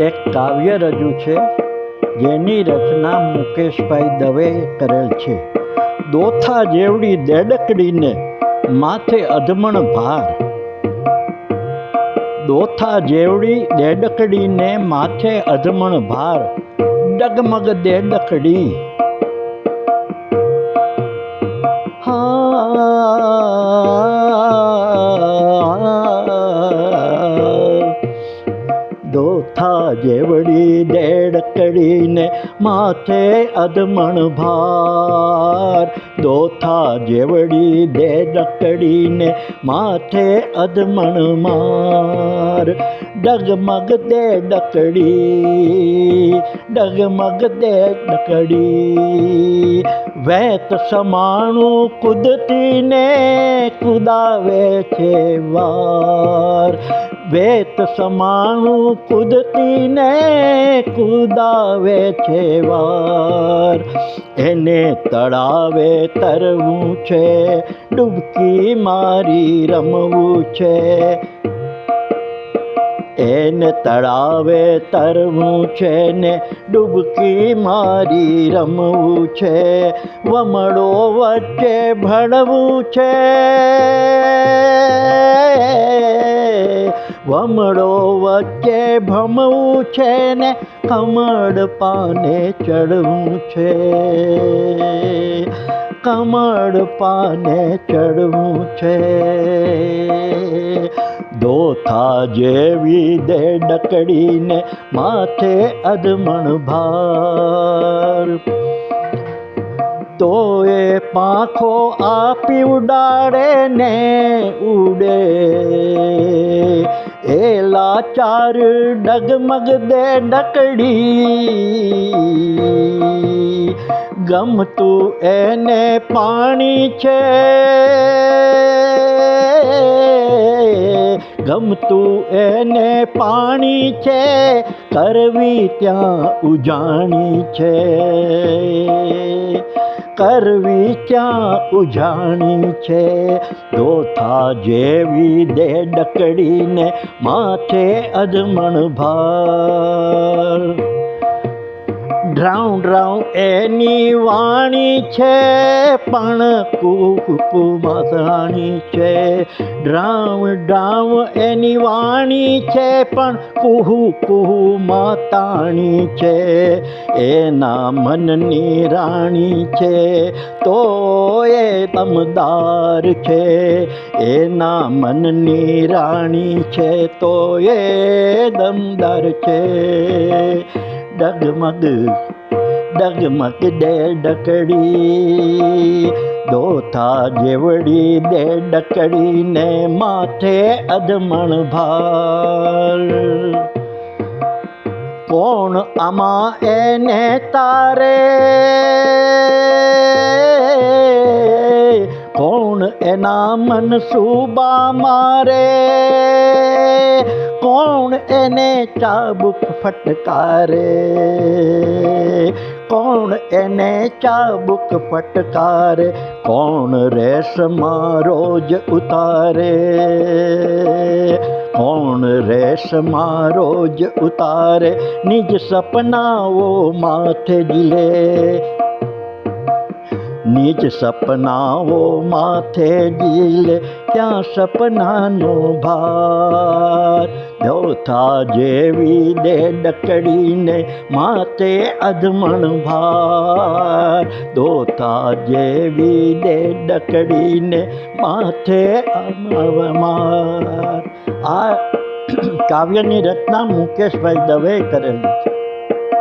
એક કાવ્ય રજૂ છે, જેની રચના મુકેશભાઈ દવે કરેલ છે. દોથા જેવડી દેડકડીને માથે અધમણ ભાર. દોથા જેવડી દેડકડીને માથે અધમણ ભાર. ડગમગ દેડકડી. દોથા જેવડી દેડકડીને માથે અધમણ ભાર દોથા જેવડી દેડકડીને માથે અધમણ માર ડગમગ દેડકડી ડગમગ દેડકડી વેત સમાણું કુદતીને કુદાવે છે વાર વેત સમાણું કુદતીને કુદાવે છે વાર. એને તળાવે તરવું છે, ડૂબકી મારી રમવું છે. એને તળાવે તરવું છે ને ડૂબકી મારી રમવું છે. વમળો વચ્ચે ભણવું છે. વમળો વચ્ચે ભમવું છે ને કમળ પાને ચડવું છે. કમળ પાને ચડવું છે. દોથા જેવી દે ડકડીને માથે અદમણ ભાર. તો એ પાંખો આપી ઉડાડે ને ઉડે. એ ચાર ડગમગ દે ડકડી. ગમતું એને પાણી છે. ગમતું એને પાણી છે. કરવી ત્યાં ઉજાણી છે. કરવી ક્યાં ઉજાણી છે? દોથા જેવી દે ડકડીને માથે અજમણ ભાર. ડ્રાઉં ડ્રાઉં એની વાણી છે, પણ કુકુ માતાણી છે. ડ્રાઉં ડ્રાઉં એની વાણી છે, પણ કુહુ કુહુ માતાણી છે. એના મનની રાણી છે, તો એ દમદાર છે. એના મનની રાણી છે, તો એ દમદાર છે. ડગમગ ડગમગ દે ડકડી દોથા જેવડી દે ડકડીને માથે અધમણ ભાર કોણ આમાં એને તારે કોણ એના મન સુબા મારે કોણ એને ચાબુક ફટકારે કોણ એને ચાબુક ફટકારે કોણ રેશમાં રોજ ઉતારે કોણ રેશમાં રોજ ઉતારે નિજ સપનાઓ માથે જીલે નિજ સપનાઓ માથે જીલે ત્યાં સપનાનો ભાર? દોથા જેવી દે ડકડીને માથે અધમણ ભાર. દોથા જેવી દે ડકડીને માથે અમળમાર આ કાવ્યની રચના મુકેશભાઈ દવે કરેલી છે.